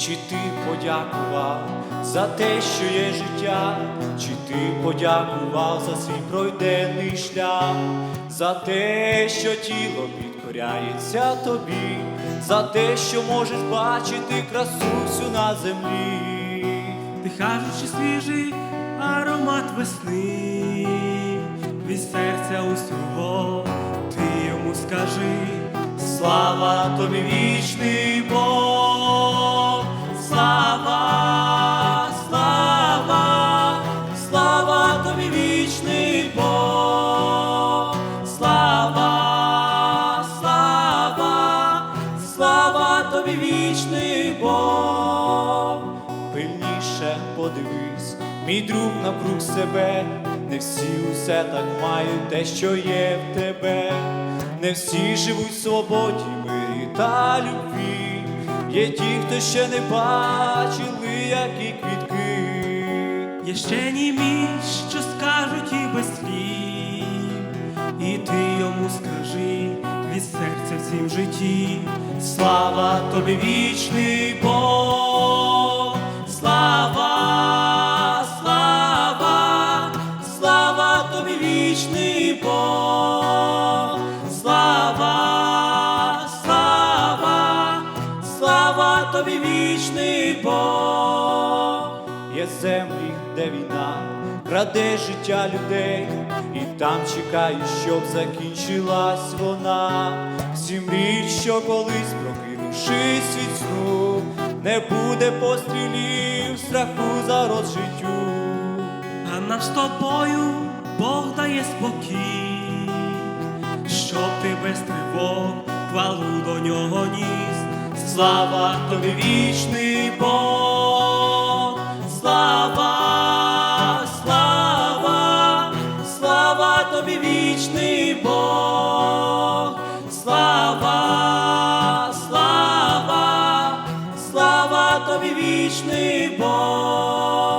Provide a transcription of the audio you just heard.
Чи ти подякував за те, що є життя, чи ти подякував за свій пройдений шлях, за те, що тіло підкоряється тобі, за те, що можеш бачити красу всю на землі. Дихаючи свіжий аромат весни, від серця усього ти йому скажи, Слава тобі вічний тобі вічний Бог. Пильніше подивись, мій друг навкруг себе, не всі усе так мають те, що є в тебе. Не всі живуть в свободі, мирі та любві. Є ті, хто ще не бачили, які квітки. є ще німі, що скажуть і без слів, і ти йому скажи від серця всім житті. Слава тобі вічний Бог, слава, слава, слава тобі вічний Бог, слава, слава, слава тобі вічний Бог. Є землі, де війна краде життя людей, і там чекають, щоб закінчилась вона. Всі мріють, що колись прокинувшись від сну, не буде пострілів, страху за життю. А нам з тобою Бог дає спокій, щоб ти без тривог хвалу до нього ніс. Слава тобі вічний Бог, тобі вічний Бог, слава, слава, слава тобі вічний Бог.